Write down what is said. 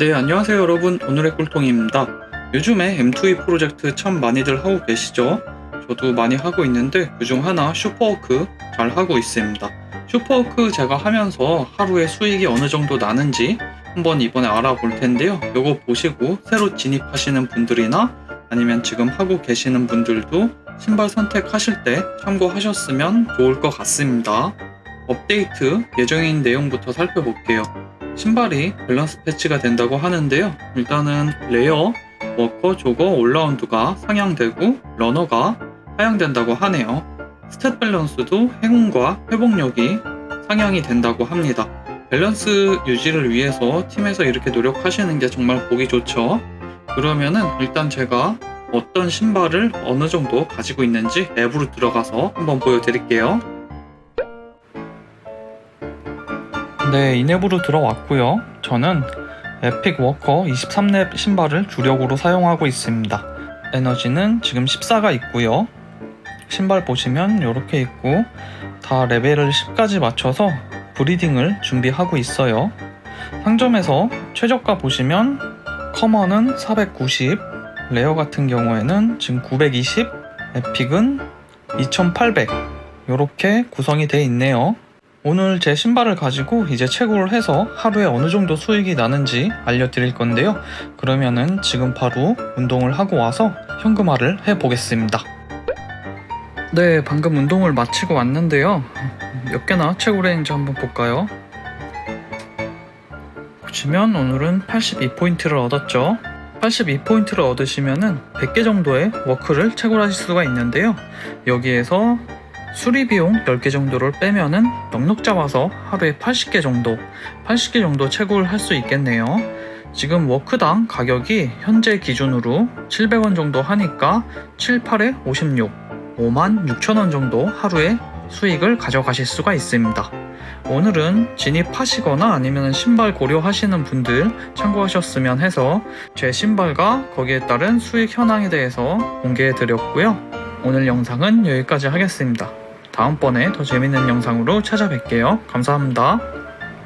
네, 안녕하세요 여러분. 오늘의 꿀통입니다. 요즘에 M2E 프로젝트 참 많이들 하고 계시죠? 저도 많이 하고 있는데 그중 하나 슈퍼워크 잘 하고 있습니다. 슈퍼워크 제가 하면서 하루에 수익이 어느 정도 나는지 한번 이번에 알아볼 텐데요. 요거 보시고 새로 진입하시는 분들이나 아니면 지금 하고 계시는 분들도 신발 선택하실 때 참고하셨으면 좋을 것 같습니다. 업데이트 예정인 내용부터 살펴볼게요. 신발이 밸런스 패치가 된다고 하는데요. 일단은 레어, 워커, 조거, 올라운드가 상향되고 러너가 하향된다고 하네요. 스탯 밸런스도 행운과 회복력이 상향이 된다고 합니다. 밸런스 유지를 위해서 팀에서 이렇게 노력하시는 게 정말 보기 좋죠. 그러면은 일단 제가 어떤 신발을 어느 정도 가지고 있는지 앱으로 들어가서 한번 보여드릴게요. 네, 이앱으로 들어왔고요. 저는 에픽 워커 23렙 신발을 주력으로 사용하고 있습니다. 에너지는 지금 14가 있고요. 신발 보시면 이렇게 있고 다 레벨을 10까지 맞춰서 브리딩을 준비하고 있어요. 상점에서 최저가 보시면 커먼은 490, 레어 같은 경우에는 지금 920, 에픽은 2800 이렇게 구성이 되어 있네요. 오늘 제 신발을 가지고 이제 채굴을 해서 하루에 어느 정도 수익이 나는지 알려드릴 건데요. 그러면은 지금 바로 운동을 하고 와서 현금화를 해보겠습니다. 네, 방금 운동을 마치고 왔는데요. 몇 개나 채굴 했는지 한번 볼까요? 보시면 오늘은 82포인트를 얻었죠. 82포인트를 얻으시면은 100개 정도의 워크를 채굴하실 수가 있는데요. 여기에서 수리 비용 10개 정도를 빼면은 넉넉 잡아서 하루에 80개 정도, 80개 정도 채굴 할 수 있겠네요. 지금 워크당 가격이 현재 기준으로 700원 정도 하니까 7, 8에 56, 5만 6천 원 정도 하루에 수익을 가져가실 수가 있습니다. 오늘은 진입하시거나 아니면 신발 고려하시는 분들 참고하셨으면 해서 제 신발과 거기에 따른 수익 현황에 대해서 공개해 드렸고요. 오늘 영상은 여기까지 하겠습니다. 다음번에 더 재밌는 영상으로 찾아뵐게요. 감사합니다.